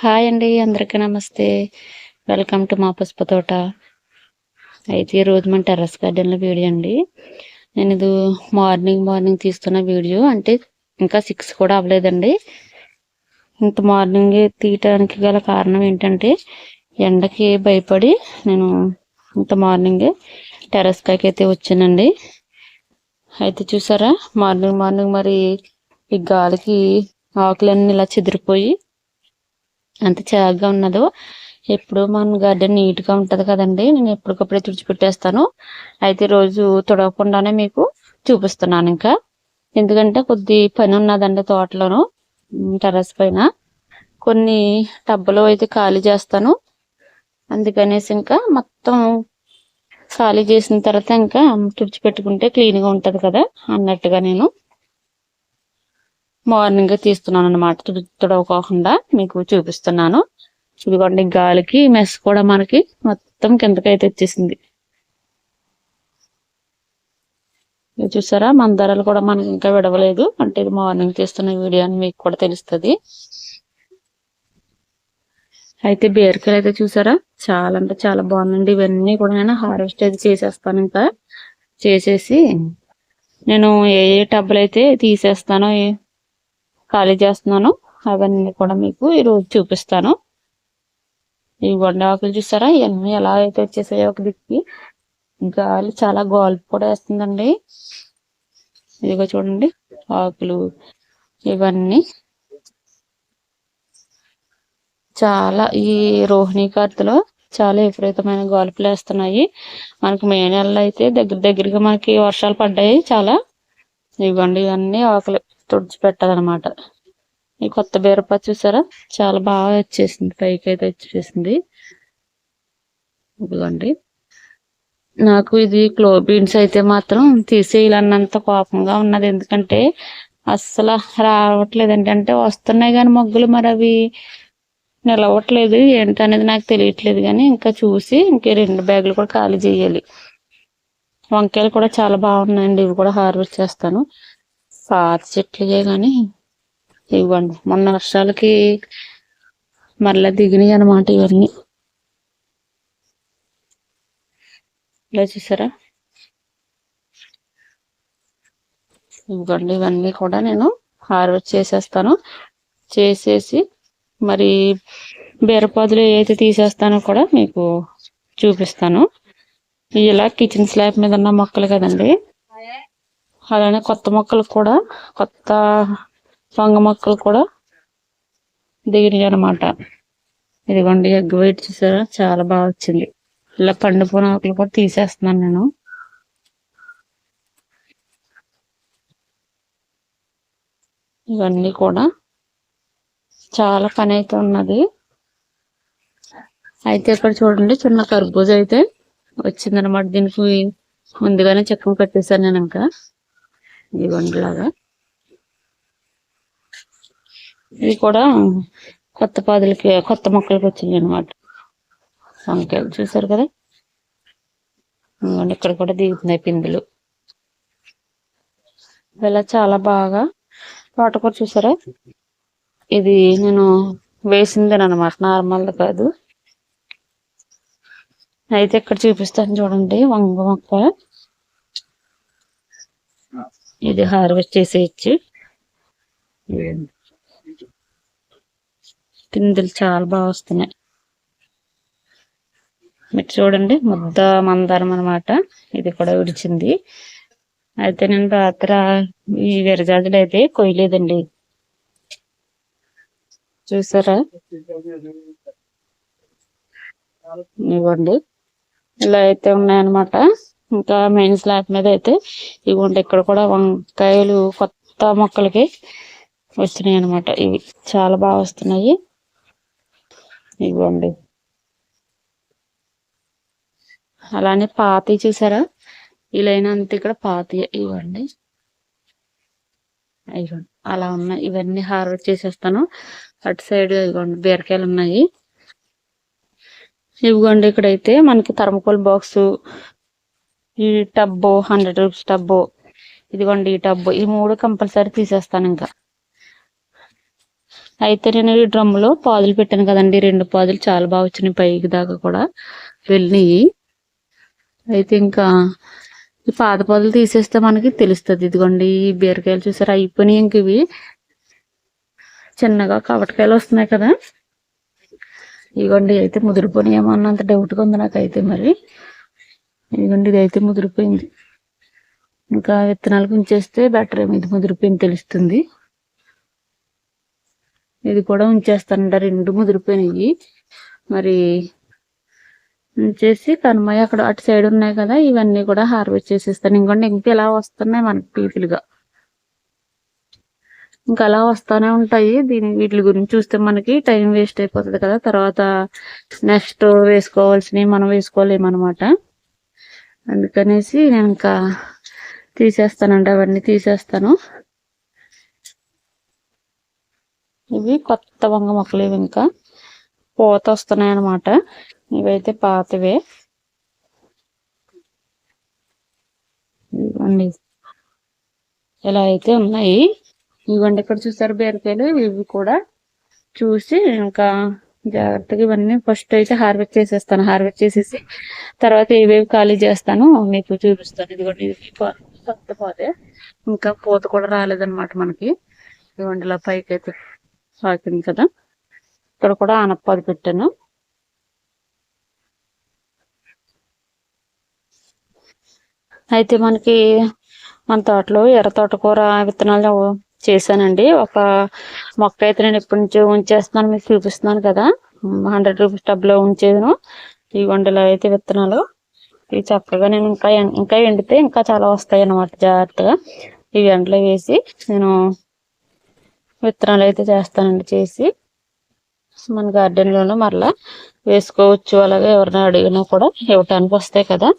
Hi అండి అందరికీ నమస్తే. వెల్కమ్ టు మా పుష్ప తోట. అయితే ఈరోజు మన టెర్రస్ గార్డెన్లో వీడియో అండి. నేను ఇది మార్నింగ్ మార్నింగ్ తీస్తున్న వీడియో. అంటే ఇంకా సిక్స్ కూడా అవ్వలేదండి. ఇంత మార్నింగ్ తీయటానికి గల కారణం ఏంటంటే ఎండకి భయపడి నేను ఇంత మార్నింగ్ టెర్రస్ పైకి అయితే వచ్చానండి. అయితే చూసారా మార్నింగ్ మార్నింగ్ మరి ఈ గాలికి ఆకులన్నీ ఇలా చెదిరిపోయి ఎంత చాగ్గా ఉన్నదో. ఎప్పుడు మన గార్డెన్ నీట్గా ఉంటుంది కదండి. నేను ఎప్పటికప్పుడే తుడిచిపెట్టేస్తాను. అయితే రోజు తుడవకుండానే మీకు చూపిస్తున్నాను ఇంకా. ఎందుకంటే కొద్ది పని ఉన్నదండి తోటలోను టెర్రస్ పైన. కొన్ని టబ్బులు అయితే ఖాళీ చేస్తాను. అందుకనేసి ఇంకా మొత్తం ఖాళీ చేసిన తర్వాత ఇంకా తుడిచిపెట్టుకుంటే క్లీన్గా ఉంటుంది కదా అన్నట్టుగా నేను మార్నింగ్ తీస్తున్నాను అనమాట తుడవకోకుండా మీకు చూపిస్తున్నాను. ఇదిగోండి గాలికి మెస్ కూడా మనకి మొత్తం కిందకైతే వచ్చేసింది. చూసారా? మందారాలు కూడా మనకి ఇంకా విడవలేదు. అంటే ఇది మార్నింగ్ తీస్తున్న వీడియో అని మీకు కూడా తెలుస్తుంది. అయితే బీరకాయలు అయితే చూసారా? చాలా అంటే చాలా బాగుందండి. ఇవన్నీ కూడా నేను హార్వెస్ట్ అయితే చేసేస్తాను ఇంకా. చేసేసి నేను ఏ ఏ టబ్బులు అయితే తీసేస్తానో ఖాళీ చేస్తున్నాను. అవన్నీ కూడా మీకు ఈరోజు చూపిస్తాను. ఈ వండ ఆకులు చూసారా? ఇవన్నీ ఎలా అయితే వచ్చేసాయో ఒక దిక్కి. గాలి చాలా గాలి కూడా వేస్తుందండి. ఇదిగో చూడండి ఆకులు ఇవన్నీ. చాలా ఈ రోహిణి కార్తలో చాలా విపరీతమైన గాలుపులు వేస్తున్నాయి. మనకు మే నెలలో అయితే దగ్గర దగ్గరగా మనకి వర్షాలు పడ్డాయి చాలా. ఇవ్వండి ఇవన్నీ ఆకులు. తుడిచిపెట్టాలన్నమాట. ఈ కొత్త బీరపా చూసారా? చాలా బాగా వచ్చేసింది. పైకి అయితే వచ్చేసింది. ఇదిగోండి. నాకు ఇది క్లో బీన్స్ అయితే మాత్రం తీసేయాలన్నంత కోపంగా ఉన్నది. ఎందుకంటే అస్సలు రావట్లేదండి. అంటే వస్తున్నాయి కానీ మొగ్గులు మరి అవి నిలవట్లేదు. ఏంటనేది నాకు తెలియట్లేదు కానీ ఇంకా చూసి ఇంకే రెండు బ్యాగులు కూడా ఖాళీ చేయాలి. వంకాయలు కూడా చాలా బాగున్నాయండి. ఇవి కూడా హార్వెస్ట్ చేస్తాను. పాత చెట్లుగా కానీ ఇవ్వండి. మొన్న వర్షాలకి మరలా దిగినాయి అనమాట ఇవన్నీ. ఇలా చూసారా? ఇవ్వండి ఇవన్నీ కూడా నేను హార్వెస్ట్ చేసేస్తాను. చేసేసి మరి బీరపాదులు ఏదైతే తీసేస్తానో కూడా మీకు చూపిస్తాను. ఇలా కిచెన్ స్లాబ్ మీద ఉన్న మొక్కలు కదండి. అలానే కొత్త మొక్కలు కూడా కొత్త వంగ మొక్కలు కూడా దిగినాయి అనమాట ఇదిగోండి ఎగ్ వైట్ చూసారా? చాలా బాగా వచ్చింది. ఇలా పండిపోయిన ఆకులు కూడా తీసేస్తున్నాను నేను. ఇవన్నీ కూడా చాలా పని అయితే ఉన్నది. అయితే ఇక్కడ చూడండి చిన్న కర్బూజ అయితే వచ్చిందనమాట దీనికి ముందుగానే చెక్కం కట్టేశాను నేను ఇంకా. ఇదిగోండి లాగా. ఇది కూడా కొత్త పాదులకి కొత్త మొక్కలకి వచ్చింది అనమాట వంకాయలు చూసారు కదా? ఇక్కడ కూడా దిగుతున్నాయి పిందులు. ఇలా చాలా బాగా తోటకూర చూసారా? ఇది నేను వేసిందేనమాట నార్మల్ది కాదు. అయితే ఇక్కడ చూపిస్తాను చూడండి వంగ మొక్క. ఇది హార్వెస్ట్ చేసేయచ్చు. పిందులు చాలా బాగా వస్తున్నాయి. మీరు చూడండి ముద్ద మందారం అనమాట ఇది కూడా విడిచింది. అయితే నేను రాత్రి ఈ విరజాజులు అయితే కొయ్యలేదండి. చూసారా? ఇవ్వండి. ఇలా అయితే ఉన్నాయన్నమాట. ఇంకా మెయిన్ స్లాబ్ మీద అయితే ఇవ్వండి ఇక్కడ కూడా వంకాయలు కొత్త మొక్కలకి వచ్చినాయి అనమాట ఇవి చాలా బాగా వస్తున్నాయి. ఇవ్వండి అలానే పాతి చూసారా? ఇలా ఇక్కడ పాతి ఇవ్వండి. ఇవ్వండి అలా ఉన్నాయి. ఇవన్నీ హార్వెస్ట్ చేసేస్తాను. అటు సైడ్ ఇవ్వండి బీరకాయలు ఉన్నాయి. ఇవ్వండి ఇక్కడైతే మనకి థర్మకోల్ బాక్స్ ఈ టబ్బు హండ్రెడ్ రూపీస్ టబ్బు. ఇదిగోండి ఈ టబ్బు. ఈ మూడు కంపల్సరీ తీసేస్తాను ఇంకా. అయితే నేను ఈ డ్రమ్ములో పాదులు పెట్టాను కదండి. రెండు పాదులు చాలా బాగా వచ్చినాయి పైకి దాకా కూడా. వెళ్ళినాయి. అయితే ఇంకా ఈ పాత పాదులు తీసేస్తే మనకి తెలుస్తుంది. ఇదిగోండి ఈ బీరకాయలు చూసారు? అయిపోయినాయి ఇంక ఇవి. చిన్నగా కవటకాయలు వస్తున్నాయి కదా. ఇదిగోండి అయితే ముదిరిపోయినాయేమో అన్నంత డౌట్గా ఉంది నాకైతే మరి. ఇదిగోండి ఇది అయితే ముదిరిపోయింది. ఇంకా విత్తనాలు ఉంచేస్తే బెటర్ ఏమో ఇది ముదిరిపోయింది తెలుస్తుంది. ఇది కూడా ఉంచేస్తానంట రెండు ముదిరిపోయినాయి. మరి ఉంచేసి కనుమయ్య అక్కడ అటు సైడ్ ఉన్నాయి కదా ఇవన్నీ కూడా హార్వెస్ట్ చేసేస్తాను. ఇంకోండి ఇంకా ఇలా వస్తున్నాయి మనకి పీపులుగా. ఇంకా అలా వస్తానే ఉంటాయి. దీని వీటి గురించి చూస్తే మనకి టైం వేస్ట్ అయిపోతుంది కదా. తర్వాత నెక్స్ట్ వేసుకోవాల్సినవి మనం వేసుకోలేమన్నమాట. అందుకనేసి నేను ఇంకా తీసేస్తానండి అవన్నీ తీసేస్తాను. ఇవి కొత్త వంగ మొక్కలు ఇవి ఇంకా. పూత వస్తున్నాయి అన్నమాట ఇవైతే పాతవే. ఇవ్వండి. ఇలా అయితే ఉన్నాయి. ఇవ్వండి ఇక్కడ చూసారు బీరకాయలు. ఇవి కూడా చూసి ఇంకా జాగ్రత్తగా ఇవన్నీ ఫస్ట్ అయితే హార్వెస్ట్ చేసేస్తాను. హార్వెస్ట్ చేసేసి తర్వాత ఏవేవి ఖాళీ చేస్తాను. మీకు చూపిస్తాను. ఇదిగోండి ఇది కొత్త పోతే. ఇంకా పూత కూడా రాలేదన్నమాట మనకి. ఇదిగోండి ఇలా పైకి అయితే సాకింది కదా. ఇక్కడ కూడా ఆనపాది పెట్టాను. అయితే మనకి మన తోటలో ఎర్ర తోటకూర విత్తనాలు చేశానండి. ఒక మొక్క అయితే నేను ఎప్పటి నుంచో ఉంచేస్తున్నాను మీకు చూపిస్తున్నాను కదా. హండ్రెడ్ రూపీస్ టబ్లో ఉంచేదను. ఈ వండలో అయితే విత్తనాలు. ఇవి చక్కగా నేను ఇంకా ఇంకా ఎండితే ఇంకా చాలా వస్తాయి అన్నమాట జాగ్రత్తగా. ఇవి ఎండలో వేసి నేను విత్తనాలు అయితే చేస్తానండి చేసి. మన గార్డెన్లోనూ మరలా వేసుకోవచ్చు. అలాగే ఎవరైనా అడిగినా కూడా ఇవ్వటానికి వస్తాయి కదా.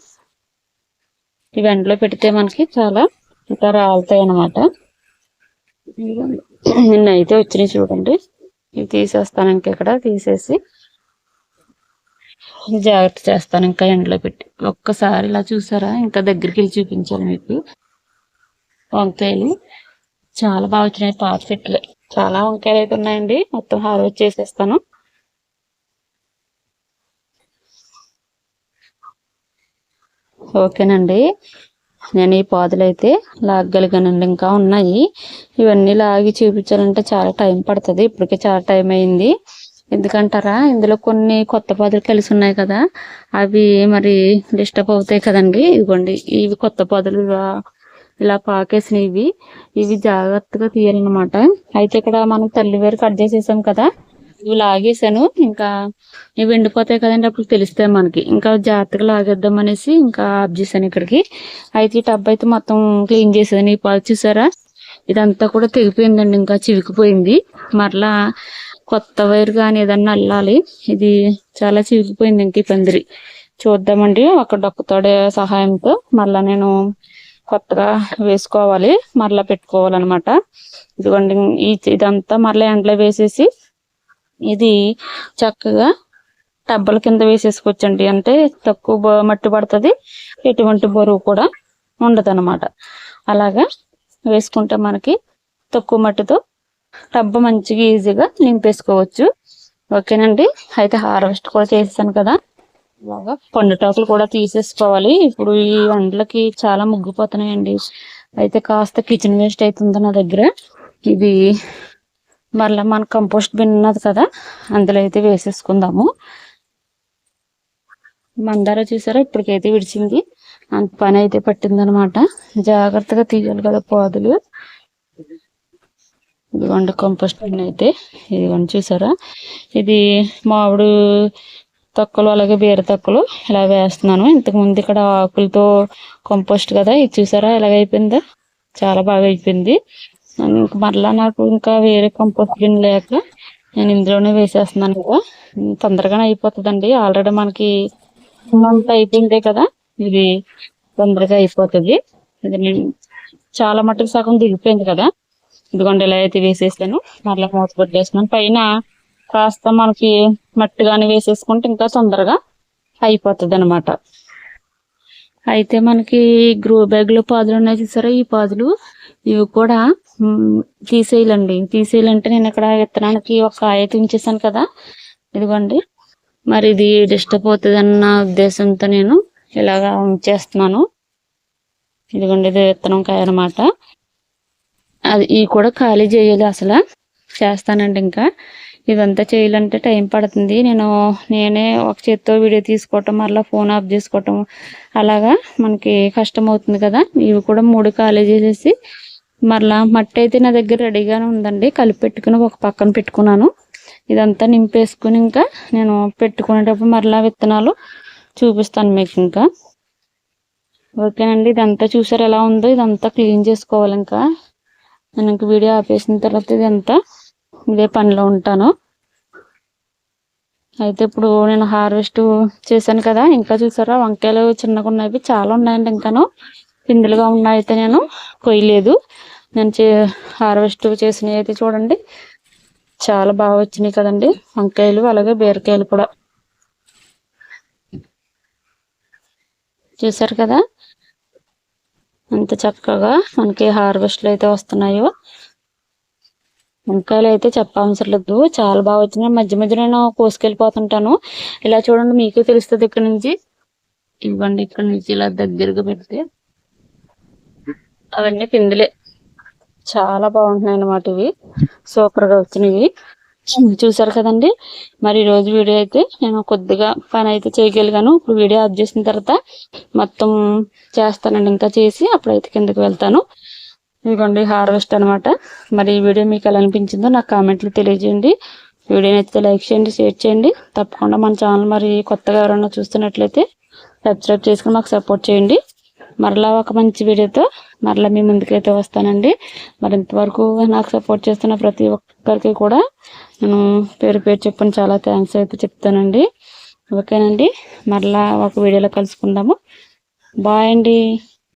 ఇవి ఎండలో పెడితే మనకి చాలా ఇంకా రాలుతాయి అన్నమాట నిన్న అయితే వచ్చినాయి చూడండి. ఇవి తీసేస్తాను ఇంకెక్కడ తీసేసి జాగ్రత్త చేస్తాను ఇంకా ఎండలో పెట్టి. ఒక్కసారి ఇలా చూసారా? ఇంకా దగ్గరికి వెళ్ళి చూపించాలి మీకు. వంకాయలు చాలా బాగా వచ్చినాయి పాత చెట్లు. చాలా వంకాయలు అయితే ఉన్నాయండి. మొత్తం హార్వెస్ట్ చేసేస్తాను. ఓకేనండి. నేను ఈ పాదులు అయితే లాగగలిగానండి. ఇంకా ఉన్నాయి. ఇవన్నీ లాగి చూపించాలంటే చాలా టైం పడుతుంది. ఇప్పటికే చాలా టైం అయింది. ఎందుకంటారా? ఇందులో కొన్ని కొత్త పాదులు కలిసి ఉన్నాయి కదా. అవి మరి డిస్టర్బ్ అవుతాయి కదండి. ఇదిగోండి. ఇవి కొత్త పాదులు ఇలా పాకేసినవి. ఇవి ఇవి జాగ్రత్తగా తీయాలన్నమాట. అయితే ఇక్కడ మనం తల్లివారు కట్ చేసేసాం కదా. ఇవి లాగేసాను ఇంకా ఇవి ఎండిపోతాయి కదండి అప్పుడు తెలుస్తాయి మనకి. ఇంకా జాగ్రత్తగా లాగేద్దాం అనేసి ఇంకా ఆఫ్ చేశాను ఇక్కడికి. అయితే ఈ టబ్ అయితే మొత్తం క్లీన్ చేసేదాన్ని ఈ పాలు చూసారా? ఇదంతా కూడా తెగిపోయిందండి ఇంకా చివికిపోయింది. మరలా కొత్త వైర్ కానీ ఏదన్నా అల్లాలి. ఇది చాలా చివికిపోయింది ఇంక ఈ పందిరి. చూద్దామండి ఒక డొక్కతోడే సహాయంతో మళ్ళా నేను కొత్తగా వేసుకోవాలి మరలా పెట్టుకోవాలన్నమాట. ఇదిగోండి ఈ ఇదంతా మరలా ఎండలో వేసేసి ఇది చక్కగా టబ్బల కింద వేసేసుకోవచ్చండి. అంటే తక్కువ మట్టి పడుతుంది ఎటువంటి బరువు కూడా ఉండదు అనమాట అలాగా వేసుకుంటే మనకి తక్కువ మట్టితో టబ్బ మంచిగా ఈజీగా నింపేసుకోవచ్చు. ఓకేనండి? అయితే హార్వెస్ట్ కూడా చేసాను కదా. బాగా పండుటాకులు కూడా తీసేసుకోవాలి. ఇప్పుడు ఈ వంటలకి చాలా ముగ్గిపోతున్నాయండి. అయితే కాస్త కిచెన్ వేస్ట్ అవుతుంది నా దగ్గర. ఇది మరలా మన కంపోస్ట్ బిన్ ఉన్నది కదా అందులో అయితే వేసేసుకుందాము. మందార చూసారా? ఇప్పటికైతే విడిచింది. అంత పని అయితే పట్టిందనమాట. జాగ్రత్తగా తీయాలి కదా పాదులు. ఇదిగోండి కంపోస్ట్ బిన్ అయితే. ఇదిగోండి చూసారా? ఇది మామిడి తొక్కలు అలాగే బీర తొక్కలు ఇలా వేస్తున్నాను. ఇంతకుముందు ఇక్కడ ఆకులతో కంపోస్ట్ కదా. ఇది చూసారా? ఎలాగైపోయిందో? చాలా బాగా అయిపోయింది. ఇంక మరలా నాకు ఇంకా వేరే కంపోస్ట్ బిన్ లేక నేను ఇందులోనే వేసేస్తున్నాను కదా. తొందరగానే అయిపోతుందండి. ఆల్రెడీ మనకి అంత అయిపోయిందే కదా. ఇది తొందరగా అయిపోతుంది. ఇది నేను చాలా మట్టుకు సగం దిగిపోయింది కదా. ఇదిగోండి ఇలా అయితే వేసేసాను. మరలా మూత పెట్టేస్తున్నాను. పైన కాస్త మనకి మట్టి కానీ వేసేసుకుంటే ఇంకా తొందరగా అయిపోతుంది అనమాట అయితే మనకి గ్రో బ్యాగ్లో పాదులు ఉన్నాయి చూసారా? ఈ పాదులు ఇవి కూడా తీసేయాలండి. తీసేయాలంటే నేను ఇక్కడ విత్తనానికి ఒక కాయ ఉంచేసాను కదా. ఇదిగోండి. మరి ఇది డిస్టర్బ్ అవుతుంది అన్న ఉద్దేశంతో నేను ఇలాగా ఉంచేస్తున్నాను. ఇదిగోండి ఇది విత్తనం కాయ అనమాట అది ఈ కూడా ఖాళీ చేయాలి అసలు. చేస్తానండి ఇంకా. ఇదంతా చేయాలంటే టైం పడుతుంది. నేను నేనే ఒక చేత్తో వీడియో తీసుకోవటం మరలా ఫోన్ ఆఫ్ చేసుకోవటం అలాగా మనకి కష్టం అవుతుంది కదా. ఇవి కూడా మూడు ఖాళీ చేసేసి మరలా మట్టి అయితే నా దగ్గర రెడీగానే ఉందండి. కలిపి పెట్టుకుని ఒక పక్కన పెట్టుకున్నాను. ఇదంతా నింపేసుకుని ఇంకా నేను పెట్టుకునేటప్పుడు మరలా విత్తనాలు చూపిస్తాను మీకు ఇంకా. ఓకేనండి ఇదంతా చూసారు ఎలా ఉందో ఇదంతా క్లీన్ చేసుకోవాలి ఇంకా. నేను ఇంక వీడియో ఆపేసిన తర్వాత ఇదంతా ఇదే పనిలో ఉంటాను. అయితే ఇప్పుడు నేను హార్వెస్ట్ చేశాను కదా ఇంకా చూసారా వంకాయలు చిన్నగా ఉన్నాయి చాలా ఉన్నాయండి ఇంకాను. పిందులుగా ఉన్నాయి అయితే నేను కొయ్యలేదు. నేను చే హార్వెస్ట్ చేసినవి అయితే చూడండి. చాలా బాగా వచ్చినాయి కదండి. వంకాయలు అలాగే బీరకాయలు కూడా. చూసారు కదా? ఎంత చక్కగా మనకి హార్వెస్ట్లు అయితే వస్తున్నాయో. వంకాయలు అయితే చెప్పవసరం లేదు చాలా బాగా వచ్చినాయి. మధ్య మధ్య నేను కోసుకెళ్ళిపోతుంటాను. ఇలా చూడండి మీకు తెలుస్తుంది ఇక్కడ నుంచి. ఇవ్వండి ఇక్కడ నుంచి ఇలా దగ్గరగా పెడితే. అవన్నీ పిందులే. చాలా బాగుంటున్నాయి అనమాట ఇవి. సూపర్గా వచ్చినవి. చూసారు కదండి? మరి ఈ రోజు వీడియో అయితే నేను కొద్దిగా పని అయితే చేయగలిగాను. ఇప్పుడు వీడియో ఆఫ్ చేసిన తర్వాత మొత్తం చేస్తానండి. ఇంకా చేసి అప్పుడైతే కిందకి వెళ్తాను. ఇదిగోండి హార్వెస్ట్ అనమాట మరి ఈ వీడియో మీకు ఎలా అనిపించిందో నాకు కామెంట్లు తెలియజేయండి. వీడియో నచ్చితే లైక్ చేయండి షేర్ చేయండి. తప్పకుండా మన ఛానల్ మరి కొత్తగా ఎవరైనా చూస్తున్నట్లయితే సబ్స్క్రైబ్ చేసుకుని మాకు సపోర్ట్ చేయండి. మరలా ఒక మంచి వీడియోతో మరలా మీ ముందుకైతే వస్తానండి. మరి ఇంతవరకు నాకు సపోర్ట్ చేస్తున్న ప్రతి ఒక్కరికి కూడా నేను పేరు పేరు చెప్పని చాలా థ్యాంక్స్ అయితే చెప్తానండి. ఓకేనండి. మరలా ఒక వీడియోలో కలుసుకుందాము. బాయ్ అండి.